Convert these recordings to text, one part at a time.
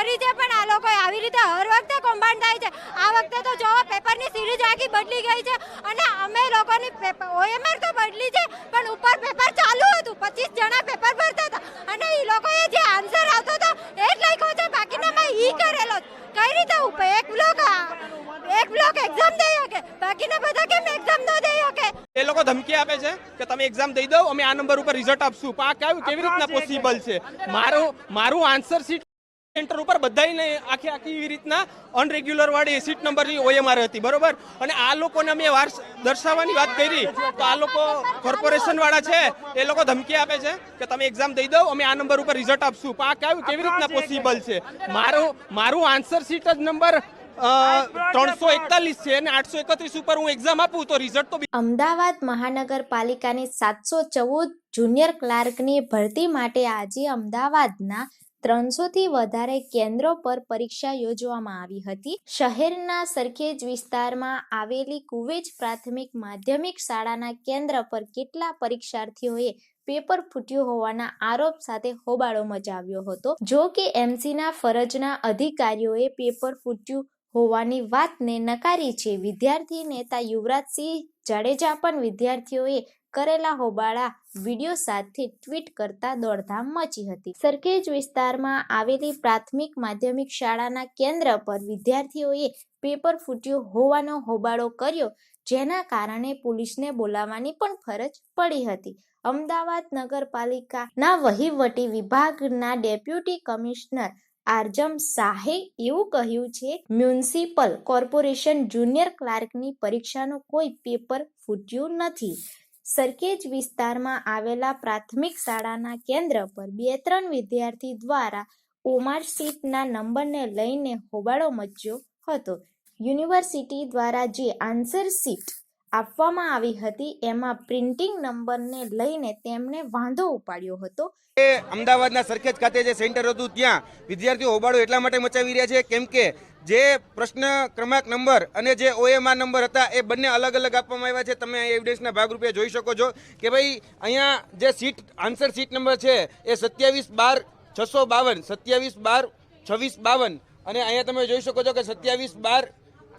કરી છે પણ આ લોકોએ આવી રીતે હર વખતે કૌભાંડ થાય છે. આ વખતે તો જોવો પેપરની સિરીઝ આખી બદલી ગઈ છે અને અમે લોકોની પેપર ઓએમઆર તો બદલી છે પણ ઉપર પેપર ચાલુ હતું. પચીસ જણા પેપર ભરતા હતા અને એ લોકોએ જે આન્સર આવતો હતો એ જ લખ્યો છે. બાકીના મેં ઈ કરેલો કઈ રીતે ઉપર એક બ્લોક એક બ્લોક એક્ઝામ દઈ શકે? બાકીના બધા કેમ એક્ઝામ ન દઈ શકે? એ લોકો ધમકી આપે છે કે તમે એક્ઝામ દઈ દો અમે આ નંબર ઉપર રિઝલ્ટ આપશું. પણ આ કેવું કેવી રીતના પોસિબલ છે? મારું મારું આન્સર શીટ સેન્ટર ઉપર બધાને આખી આખી એવી રીતના અનરેગ્યુલર વાળી સીટ નંબરની ઓએમઆર હતી બરોબર? અને આ લોકોને અમે વાર દર્શાવવાની વાત કરી તો આ લોકો કોર્પોરેશન વાળા છે એ લોકો ધમકી આપે છે કે તમે એક્ઝામ દઈ દો અમે આ નંબર ઉપર રિઝલ્ટ આપશું. પણ આ કેવું કેવી રીતના પોસિબલ છે મારું મારું આન્સર સીટ જ નંબર ત્રણસો એકતાલીસ છે અને આઠસો એકત્રીસ ઉપર હું એક્ઝામ આપું તો રિઝલ્ટ તો અમદાવાદ મહાનગરપાલિકાની સાતસો ચૌદ જુનિયર ક્લાર્કની ભરતી માટે આજે અમદાવાદના ત્રણસોથી વધારે કેન્દ્રો પર પરીક્ષા યોજવામાં આવી હતી. શહેરના સરખેજ વિસ્તારમાં આવેલી કુવેજ પ્રાથમિક માધ્યમિક શાળાના કેન્દ્ર પર કેટલા પરીક્ષાર્થીઓએ પેપર ફૂટ્યું હોવાના આરોપ સાથે હોબાળો મચાવ્યો હતો. જો કે એમસીના ફરજના અધિકારીઓએ પેપર ફૂટ્યું હોવાની વાતને નકારી છે. વિદ્યાર્થી નેતા યુવરાજસિંહ જાડેજા પણ વિદ્યાર્થીઓએ કરેલા હોબાળા વીડિયો સાથે ટ્વીટ કરતા દોડધામ મચી હતી. સરખેજ વિસ્તારમાં આવેલી પ્રાથમિક માધ્યમિક શાળાના કેન્દ્ર પર વિદ્યાર્થીઓએ પેપર ફૂટ્યું હોવાનો હોબાળો કર્યો, જેના કારણે પોલીસને બોલાવવાની પણ ફરજ પડી હતી. અમદાવાદ નગરપાલિકાના વહીવટી વિભાગના ડેપ્યુટી કમિશનર આરજમ શાહે એવું કહ્યું છે, મ્યુનિસિપલ કોર્પોરેશન જુનિયર ક્લાર્કની પરીક્ષાનું કોઈ પેપર ફૂટ્યું નથી. સરખેજ વિસ્તારમાં આવેલા પ્રાથમિક શાળાના કેન્દ્ર પર બે ત્રણ વિદ્યાર્થી દ્વારા ઓમાર સીટના નંબરને લઈને હોબાળો મચ્યો હતો. યુનિવર્સિટી દ્વારા જે આન્સર સીટ આપવામાં આવી હતી. એમાં પ્રિન્ટિંગ નંબરને લઈને તેમણે વાંધો ઉપાડ્યો હતો. અમદાવાદના સરખેજ ખાતે જે સેન્ટર હતું, ત્યાં વિદ્યાર્થીઓ હોબાળો એટલા માટે મચાવી રહ્યા છે કેમ કે જે પ્રશ્ન ક્રમાંક નંબર અને જે ઓએમઆર નંબર હતા, એ બંને અલગ અલગ આપવામાં આવ્યા છે. તમે અહીં એવિડન્સના ભાગરૂપે જોઈ શકો છો કે ભાઈ, અહીંયા જે સીટ આન્સર સીટ નંબર છે, એ સત્યાવીસ બાર છસો બાવન, સત્યાવીસ બાર છવ્વીસ બાવન. અને અહીંયા તમે જોઈ શકો છો કે સત્યાવીસ બાર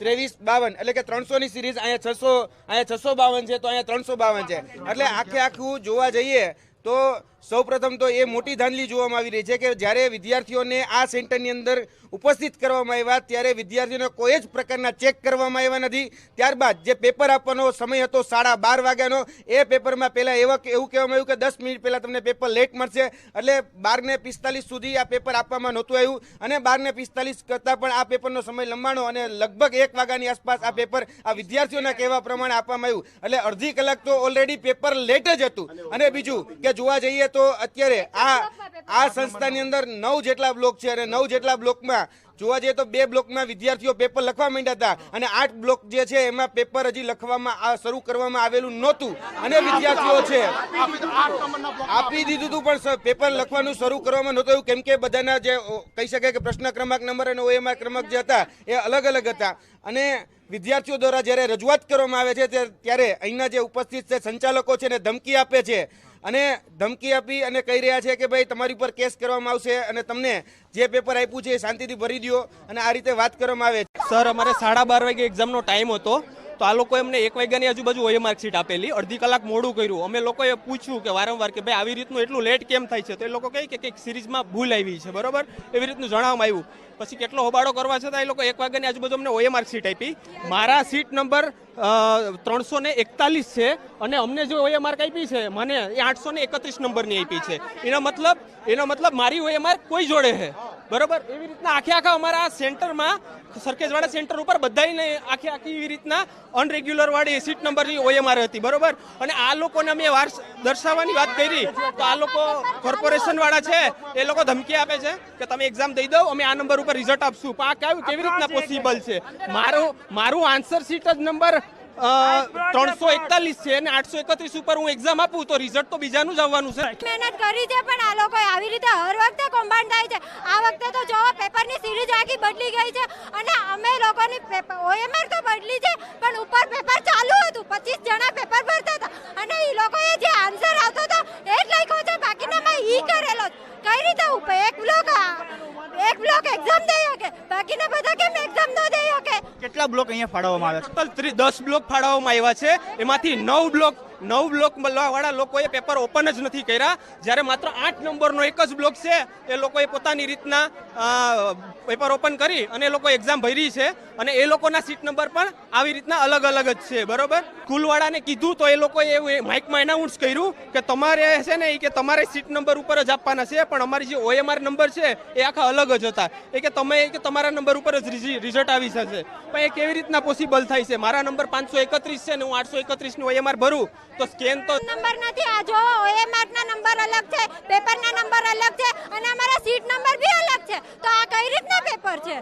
ત્રેવીસ બાવન. એટલે કે ત્રણસો ની સિરીઝ અહીંયા છસો અહીંયા છસો બાવન છે, તો અહીંયા ત્રણસો બાવન છે. એટલે આખે આખું જોવા જઈએ તો સૌપ્રથમ તો એ મોટી ધાંધલી જોવામાં આવી રહી છે કે જ્યારે વિદ્યાર્થીઓને આ સેન્ટરની અંદર ઉપસ્થિત કરવામાં આવ્યા ત્યારે વિદ્યાર્થીઓને કોઈ જ પ્રકારના ચેક કરવામાં આવ્યા નથી. ત્યારબાદ જે પેપર આપવાનો સમય હતો સાડા બાર વાગ્યાનો, એ પેપરમાં પહેલાં એવા એવું કહેવામાં આવ્યું કે દસ મિનિટ પહેલાં તમને પેપર લેટ મળશે. એટલે બારને પિસ્તાલીસ સુધી આ પેપર આપવામાં નહોતું આવ્યું અને બારને પિસ્તાલીસ કરતાં પણ આ પેપરનો સમય લંબાણો અને લગભગ એક વાગ્યાની આસપાસ આ પેપર આ વિદ્યાર્થીઓના કહેવા પ્રમાણે આપવામાં આવ્યું. એટલે અડધી કલાક તો ઓલરેડી પેપર લેટ જ હતું. અને બીજું કે જોવા જઈએ તો અત્યારે આ આ સંસ્થાની અંદર નવ જેટલા બ્લોક છે અને નવ જેટલા બ્લોકમાં જોવા જઈએ તો બે બ્લોકમાં વિદ્યાર્થીઓ પેપર લખવા માંડ્યા હતા અને આઠ બ્લોક જે છે એમાં પેપર હજી લખવામાં આ શરૂ કરવામાં આવેલું નહોતું અને વિદ્યાર્થીઓ છે. આપી દીધું હતું પણ પેપર લખવાનું શરૂ કરવામાં નહોતું એવું કેમ કે બધાના જે કહી શકાય કે પ્રશ્ન ક્રમાંક નંબર અને ઓએમઆર ક્રમાંક જે હતા એ અલગ અલગ હતા. અને વિદ્યાર્થીઓ દ્વારા જ્યારે રજૂઆત કરવામાં આવે છે ત્યારે અહીંના જે ઉપસ્થિત છે સંચાલકો છે ને ધમકી આપે છે. અને ધમકી આપી અને કહી રહ્યા છે કે ભાઈ તમારી ઉપર કેસ કરવામાં આવશે અને તમને જે પેપર આપ્યું છે એ શાંતિથી ભરી દો અને આ રીતે વાત કરવામાં આવે છે. સર અમારે સાડા બાર વાગે એક્ઝામનો ટાઈમ હતો. તો આ લોકો એમને એક વાગ્યાની આજુબાજુ ઓએ માર્કશીટ આપેલી, અડધી કલાક મોડું કર્યું. અમે લોકોએ પૂછ્યું કે વારંવાર કે ભાઈ આવી રીતનું એટલું લેટ કેમ થાય છે? તો એ લોકો કહે કે કંઈક સિરીઝમાં ભૂલ આવી છે, બરોબર? એવી રીતનું જણાવવામાં આવ્યું. પછી કેટલો હોબાળો કરવા છતાં એ લોકો એક વાગ્યાની આજુબાજુ અમને ઓએ માર્કશીટ આપી. મારા સીટ નંબર ત્રણસો ને એકતાલીસ છે અને અમને જે ઓએ માર્ક આપી છે, મને એ આઠસો ને એકત્રીસ નંબરની આપી છે. એનો મતલબ એનો મતલબ મારી ઓએ માર્ક કોઈ જોડે છે બરોબર? એવી રીતના આખે આખા અમારા સેન્ટરમાં સરખેજવાડા સેન્ટર ઉપર બધાને આખી આખી એવી રીતના અનરેગ્યુલર વાળી સીટ નંબરની ઓએમઆર હતી બરોબર? અને આ લોકોને અમે વાર દર્શાવવાની વાત કરી તો આ લોકો કોર્પોરેશનવાળા છે એ લોકો ધમકી આપે છે કે તમે એક્ઝામ દઈ દો અમે આ નંબર ઉપર રિઝલ્ટ આપશું. પણ આ કેવી રીતના પોસિબલ છે? મારું મારું આન્સર શીટ જ નંબર ત્રણસો એકતાલીસ છે અને આઠસો એકત્રીસ ઉપર હું એક્ઝામ આપું તો રિઝલ્ટ તો બીજાનું જ આવવાનું છે. મહેનત કરી છે પણ આ લોકોએ આવી રીતે હર વખતે કૌભાંડ થાય છે. આ વખતે તો જો પેપરની સિરીઝ આખી બદલી ગઈ છે અને અમે લોકોની પેપર ઓએમઆર તો બદલી છે પણ ઉપર પેપર ચાલુ હતું પચીસ જણા પેપર ભરતા હતા અને એ લોકોએ જે આન્સર આવતો હતો એ જ લખ્યો છે બાકીના મેં ઈ કરેલો છે. કઈ રીતે ઉપર એક બ્લોક એક બ્લોક એક્ઝામ દઈ શકે બાકીના બધા કેમ એક્ઝામ ન દઈ શકે કેટલા બ્લોક અહીંયા ફાળવવામાં આવ્યા ટોટલ દસ બ્લોક ફાળવવામાં આવ્યા છે. એમાંથી નવ બ્લોક નવ બ્લોક વાળા લોકોએ પેપર ઓપન જ નથી કર્યા. જ્યારે માત્ર આઠ નંબરનો એક જ બ્લોક છે, એ લોકોએ પોતાની રીતના પેપર ઓપન કરી અને એ લોકો એક્ઝામ ભરી છે અને એ લોકોના સીટ નંબર પણ આવી રીતના અલગ અલગ જ છે. બરોબર? સ્કૂલવાળાને કીધું તો એ લોકોએ એવું માઇકમાં એનાઉન્સ કર્યું કે તમારે છે ને એ કે તમારે સીટ નંબર ઉપર જ આપવાના છે, પણ અમારી જે ઓએમઆર નંબર છે, એ આખા અલગ જ હતા. એ કે તમે કે તમારા નંબર ઉપર જ રિઝલ્ટ આવી જશે. પણ એ કેવી રીતના પોસિબલ થાય છે? મારા નંબર પાંચસો એકત્રીસ છે ને હું આઠસો એકત્રીસનું ઓએમઆર ભરું. તો સ્કેન તો નંબર નથી. આ જો, એ માર્કના નંબર અલગ છે, પેપરના નંબર અલગ છે, અને અમારા સીટ નંબર બી અલગ છે. તો આ કઈ રીતના પેપર છે?